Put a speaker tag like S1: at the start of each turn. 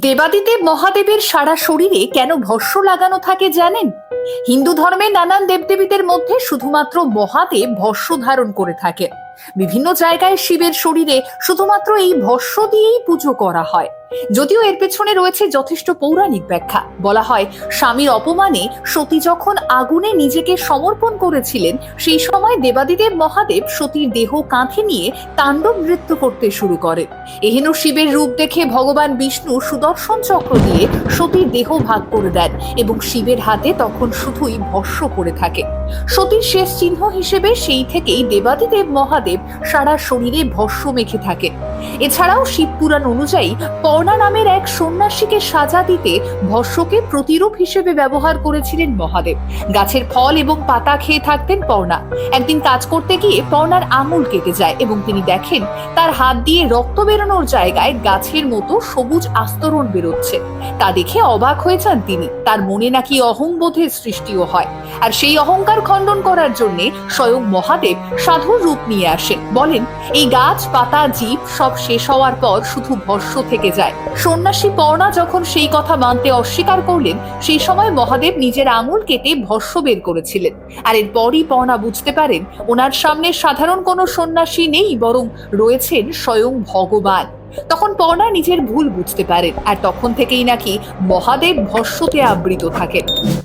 S1: দেবাদিদেব মহাদেবের সারা শরীরে কেন ভস্য লাগানো থাকে জানেন? হিন্দু ধর্মে নানান দেবদেবীদের মধ্যে শুধুমাত্র মহাদেব ভস্য ধারণ করে থাকে। বিভিন্ন জায়গায় শিবের শরীরে শুধুমাত্র এই ভস্য দিয়েই পুজো করা হয়। যদিও এর পেছনে রয়েছে যথেষ্ট পৌরাণিক ব্যাখ্যা। বলা হয়, স্বামীর অপমানে সতী যখন আগুনে নিজেকে সমর্পণ করেছিলেন, সেই সময় দেবাদিদেব মহাদেব সতীর দেহ কাঁধে নিয়ে তাণ্ডব নৃত্য করতে শুরু করেন। এহেন শিবের রূপ দেখে ভগবান বিষ্ণু সুদর্শন চক্র দিয়ে সতীর দেহ ভাগ করে দেন এবং শিবের হাতে তখন শুধুই ভস্য করে থাকে। সতীর শেষ চিহ্ন হিসেবে সেই থেকেই দেবাদিদেব মহাদেব সারা শরীরে ভস্য মেখে থাকে এছাড়াও শিবপুরাণ অনুযায়ী পর্ণা নামের এক সন্ন্যাসীকে সাজা দিতে ভস্যকে প্রতিরূপ হিসেবে ব্যবহার করেছিলেন মহাদেব। গাছের ফল এবং পাতা খেয়ে থাকতেন পর্ণা। একদিন কাজ করতে গিয়ে পর্ণার আঙুল কেটে যায় এবং তিনি দেখেন তার হাত দিয়ে রক্ত বেরোনোর জায়গায় গাছের মতো সবুজ আস্তরণ বেরোচ্ছে। তা দেখে অবাক হয়ে যান তিনি। তার মনে নাকি অহংবোধের সৃষ্টিও হয়। আর সেই অহংকার খণ্ডন করার জন্য স্বয়ং মহাদেব সাধুর রূপ নিয়ে আসেন। বলেন, এই গাছ, পাতা, জীব সব শেষ হওয়ার পর শুধু ভস্য থেকে যায়। সন্ন্যাসী পর্ণা যখন সেই কথা মানতে অস্বীকার করলেন, সেই সময় মহাদেব নিজের আঙুল কেটে ভস্য বের করেছিলেন। আর এরপরই পর্ণা বুঝতে পারেন, ওনার সামনে সাধারণ কোনো সন্ন্যাসী নেই, বরং রয়েছেন স্বয়ং ভগবান। তখন পর্ণা নিজের ভুল বুঝতে পারেন, আর তখন থেকেই নাকি মহাদেব ভস্যতে আবৃত থাকেন।